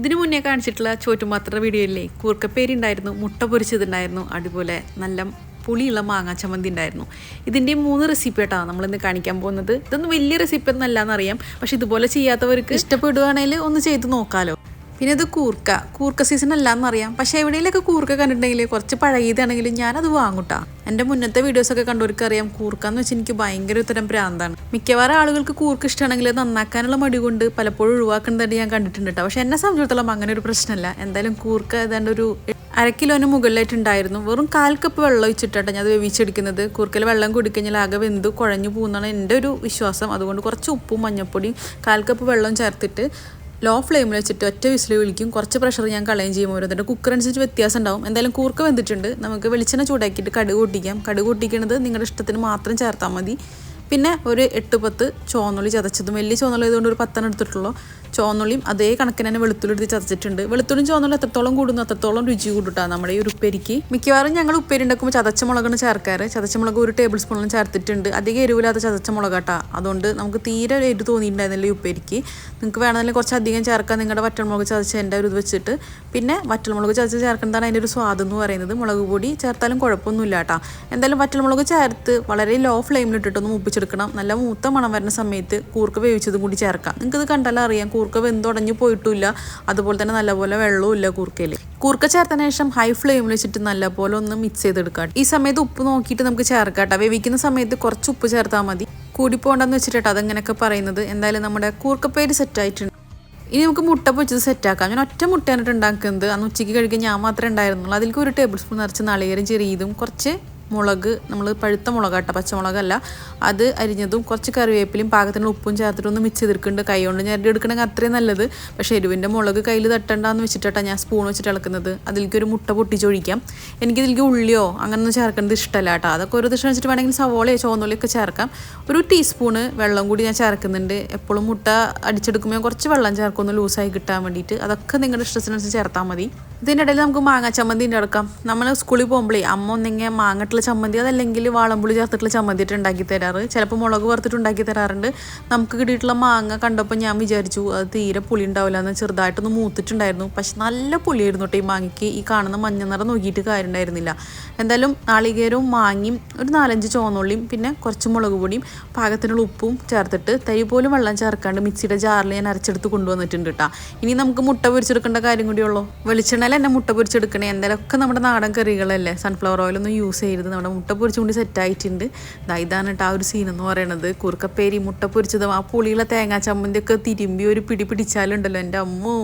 ഇതിനു മുന്നേ കാണിച്ചിട്ടുള്ള ചോറ്റുമാത്ര വീഡിയോയിലെ കൂർക്കപ്പേരി ഉണ്ടായിരുന്നു മുട്ട പൊരിച്ചതുണ്ടായിരുന്നു അതുപോലെ നല്ല പുളിയുള്ള മാങ്ങാ ചമ്മന്തി ഉണ്ടായിരുന്നു. ഇതിന്റെ മൂന്ന് റെസിപ്പി ആയിട്ടാണ് നമ്മളിന്ന് കാണിക്കാൻ പോകുന്നത്. ഇതൊന്നും വലിയ റെസിപ്പി ഒന്നും അല്ലാന്നറിയാം പക്ഷെ ഇതുപോലെ ചെയ്യാത്തവർക്ക് ഇഷ്ടപ്പെടുകയാണെങ്കിൽ ഒന്ന് ചെയ്ത് നോക്കാലോ. പിന്നെ ഇത് കൂർക്ക. കൂർക്ക സീസൺ അല്ലാന്ന് അറിയാം. പക്ഷെ എവിടെയെങ്കിലൊക്കെ കൂർക്ക കണ്ടിട്ടുണ്ടെങ്കിൽ കുറച്ച് പഴകിയതാണെങ്കിലും ഞാനത് വാങ്ങൂട്ടാ. എന്റെ മുന്നത്തെ വീഡിയോസൊക്കെ കണ്ടവർക്ക് അറിയാം കൂർക്ക എന്ന് വെച്ചാൽ എനിക്ക് ഭയങ്കര ഉത്തരം ഭ്രാന്താണ്. മിക്കവാറും ആളുകൾക്ക് കൂർക്ക ഇഷ്ടമാണെങ്കിൽ അത് നന്നാക്കാനുള്ള മടി കൊണ്ട് പലപ്പോഴും ഒഴിവാക്കുന്നതായിട്ട് ഞാൻ കണ്ടിട്ടുണ്ട് കേട്ടോ പക്ഷെ എന്നെ സംബന്ധിച്ചിടത്തോളം അങ്ങനെ ഒരു പ്രശ്നമല്ല എന്തായാലും കൂർക്ക ഏതാണ്ട് ഒരു അര കിലോന് മുകളിലായിട്ടുണ്ടായിരുന്നു. വെറും കാൽ കപ്പ് വെള്ളം ഒഴിച്ചിട്ടാണ് ഞാൻ അത് വേവിച്ചെടുക്കുന്നത്. കൂർക്കയിൽ വെള്ളം കുടിക്കഴിഞ്ഞാൽ ആകെ വെന്ത് കുഴഞ്ഞു പോകുന്നതാണ് എന്റെ ഒരു വിശ്വാസം. അതുകൊണ്ട് കുറച്ച് ഉപ്പും മഞ്ഞപ്പൊടിയും കാൽ കപ്പ് വെള്ളം ചേർത്തിട്ട് ലോ ഫ്ലെയിമിൽ വെച്ചിട്ട് ഒറ്റ വിസിൽ വിളിക്കും. കുറച്ച് പ്രഷർ ഞാൻ കളയും ചെയ്യും ഓരോന്നിന്റെ കുക്കർ അനുസരിച്ച് വ്യത്യാസം ഉണ്ടാവും എന്തായാലും കൂർക്ക വെന്തിട്ടുണ്ട്. നമുക്ക് വെളിച്ചെണ്ണ ചൂടാക്കിയിട്ട് കടുക് പൊട്ടിക്കാം. കടുക് പൊട്ടിക്കുന്നത് നിങ്ങളുടെ ഇഷ്ടത്തിന് മാത്രം ചേർത്താൽ മതി. പിന്നെ ഒരു എട്ട് പത്ത് ചോന്നുള്ളി ചതച്ചതും. വലിയ ചോന്നുള്ളി ആയതുകൊണ്ട് ഒരു പത്തെണ്ണം എടുത്തിട്ടുള്ളൂ. ചോന്നുള്ളിയും അതേ കണക്കിന് തന്നെ വെളുത്തുള്ളി എടുത്ത് ചതച്ചിട്ടുണ്ട്. വെളുത്തുള്ളിയും ചോന്നുള്ളി എത്രത്തോളം കൂടുന്നു അത്രത്തോളം രുചി കൂട്ടുട്ടാ നമ്മുടെ ഈ ഒരു ഉപ്പേരിക്ക്. മിക്കവാറും ഞങ്ങൾ ഉപ്പേരി ഉണ്ടാക്കുമ്പോൾ ചതച്ച മുളകാണ് ചേർക്കാറ്. ചതച്ച മുളക് ഒരു ടേബിൾ സ്പൂണിലും ചേർത്തിട്ടുണ്ട്. അധികം എരിവില്ലാത്ത ചതച്ച മുളകാട്ടാ. അതുകൊണ്ട് നമുക്ക് തീരെ എരിവ് തോന്നിയിട്ടുണ്ടായിരുന്നില്ല ഈ ഉപ്പേരിക്ക്. നിങ്ങൾക്ക് വേണമെങ്കിൽ കുറച്ച് അധികം ചേർക്കാൻ നിങ്ങളുടെ വറ്റൽമുളക് ചതച്ച് എന്റെ ഒരു ഇത് വെച്ചിട്ട്. പിന്നെ വറ്റൽമുളക് ചതച്ച് ചേർക്കുന്നതാണ് അതിന്റെ ഒരു സ്വാദം എന്ന് പറയുന്നത്. മുളക് പൊടി ചേർത്താലും കുഴപ്പമൊന്നുമില്ല കേട്ടോ എന്തായാലും വറ്റൽമുളക് ചേർത്ത് വളരെ ലോ ഫ്ലെയിമിൽ ഇട്ടിട്ടൊന്ന് മൂപ്പിച്ചെടുക്കണം. നല്ല മൂത്ത മണം വരുന്ന സമയത്ത് കൂർക്ക വേവിച്ചതും കൂടി ചേർക്കാം. നിങ്ങൾക്ക് ഇത് കണ്ടാലും അറിയാം. കൂർക്ക വെന്തുടഞ്ഞു പോയിട്ടില്ല. അതുപോലെ തന്നെ നല്ലപോലെ വെള്ളവും ഇല്ല കൂർക്കയിൽ കൂർക്ക ചേർത്തതിന് ശേഷം ഹൈ ഫ്ലെയിമിൽ വെച്ചിട്ട് നല്ലപോലെ ഒന്ന് മിക്സ് ചെയ്തെടുക്കാം. ഈ സമയത്ത് ഉപ്പ് നോക്കിയിട്ട് നമുക്ക് ചേർക്കാം വേവിക്കുന്ന സമയത്ത് കുറച്ച് ഉപ്പ് ചേർത്താൽ മതി. കൂടി പോകണ്ടെന്ന് വെച്ചിട്ട് അതെങ്ങനെയൊക്കെ പറയുന്നത്. എന്തായാലും നമ്മുടെ കൂർക്കപ്പേര് സെറ്റായിട്ടുണ്ട് ഇനി നമുക്ക് മുട്ട പൊച്ചത് സെറ്റാക്കാം ഞാൻ ഒറ്റ മുട്ടയാണ് ഉണ്ടാക്കുന്നത്. അന്ന് ഉച്ചയ്ക്ക് കഴിക്കാൻ ഞാൻ മാത്രമേ ഉണ്ടായിരുന്നുള്ളൂ. അതിലേക്ക് ഒരു ടേബിൾ സ്പൂൺ നിറച്ച് നാളികേരം ചെറിയതും കുറച്ച് മുളക് നമ്മൾ പഴുത്ത മുളക് കേട്ടോ പച്ചമുളകല്ല. അത് അരിഞ്ഞതും കുറച്ച് കറിവേപ്പിലും പാകത്തിനുള്ള ഉപ്പും ചേർത്തിട്ട് ഒന്ന് മിക്സ് ചെയ്തെടുക്കുന്നുണ്ട് കൈ കൊണ്ട്. ഞെരടി എടുക്കണമെങ്കിൽ അത്രയും നല്ലത്. പക്ഷേ എരിവിന്റെ മുളക് കയ്യിൽ തട്ടണ്ടെന്ന് വെച്ചിട്ടാണ് ഞാൻ സ്പൂൺ വെച്ചിട്ട് ഇളക്കുന്നത്. അതിലേക്ക് ഒരു മുട്ട പൊട്ടിച്ചൊഴിക്കാം. എനിക്ക് ഇതിലേക്ക് ഉള്ളിയോ അങ്ങനൊന്നും ചേർക്കേണ്ടത് ഇഷ്ടമല്ല കേട്ടോ. അതൊക്കെ ഒരു ദിവസം വെച്ചിട്ട് വേണമെങ്കിൽ സവോളയോ ചോന്നോളിയൊക്കെ ചേർക്കാം. ഒരു ടീസ്പൂണ് വെള്ളം കൂടി ഞാൻ ചേർക്കുന്നുണ്ട്. എപ്പോഴും മുട്ട അടിച്ചെടുക്കുമ്പോൾ കുറച്ച് വെള്ളം ചേർക്കും. ഒന്ന് ലൂസായി കിട്ടാൻ വേണ്ടിയിട്ട്. അതൊക്കെ നിങ്ങളുടെ ഇഷ്ടത്തിനനുസരിച്ച് ചേർത്താൽ മതി. ഇതിന്റെ ഇടയിൽ നമുക്ക് മാങ്ങ ചമ്മന്തി ഉണ്ടാക്കാം നമ്മൾ സ്കൂളിൽ പോകുമ്പോഴേ അമ്മ ഒന്നെങ്കിൽ മാങ്ങട്ടുള്ള ചമ്മന്തി അതല്ലെങ്കിൽ വാളമ്പുളി ചേർത്തിട്ടുള്ള ചമ്മന്തി ഇട്ട് ഉണ്ടാക്കി തരാറ്. ചിലപ്പോൾ മുളക് വറുത്തിട്ട് ഉണ്ടാക്കി തരാറുണ്ട്. നമുക്ക് കിട്ടിയിട്ടുള്ള മാങ്ങ കണ്ടപ്പോൾ ഞാൻ വിചാരിച്ചു അത് തീരെ പുളി ഉണ്ടാവില്ല എന്ന് ചെറുതായിട്ടൊന്ന് മൂത്തിട്ടുണ്ടായിരുന്നു. പക്ഷെ നല്ല പുളിയായിരുന്നു കേട്ടോ ഈ മാങ്ങയ്ക്ക്. ഈ കാണുന്ന മഞ്ഞ നിറം നോക്കിയിട്ട് കാര്യം ഉണ്ടായിരുന്നില്ല എന്തായാലും നാളികേരവും മാങ്ങയും ഒരു നാലഞ്ച് ചുവന്നുള്ളിയും പിന്നെ കുറച്ച് മുളക് പൊടിയും പാകത്തിനുള്ള ഉപ്പും ചേർത്തിട്ട് തൈ പോലും വെള്ളം ചേർക്കാണ്ട് മിക്സിയുടെ ജാറിൽ ഞാൻ അരച്ചെടുത്ത് കൊണ്ടുവന്നിട്ടുണ്ട് കേട്ടോ ഇനി നമുക്ക് മുട്ട പൊരിച്ചെടുക്കേണ്ട കാര്യം കൂടിയുള്ളൂ വെളിച്ചെണ്ണയിൽ തന്നെ മുട്ട പൊരിച്ചെടുക്കണേ? എന്തായാലും ഒക്കെ നമ്മുടെ നാടൻ കറികളല്ലേ. സൺഫ്ലവർ ഓയിലൊന്നും യൂസ് ചെയ്യരുത് നമ്മുടെ മുട്ട പൊരിച്ചും കൂടി സെറ്റ് ആയിട്ടുണ്ട്. ദാ ഇതാണ് കേട്ടോ ആ ഒരു സീൻ എന്ന് പറയുന്നത് കുറുക്കപ്പേരി മുട്ട പൊരിച്ചതും ആ പുളിയുള്ള തേങ്ങാ ചമ്മന്തിയൊക്കെ തിരുമ്പി ഒരു പിടി പിടിച്ചാലുണ്ടല്ലോ എന്റെ അമ്മോ.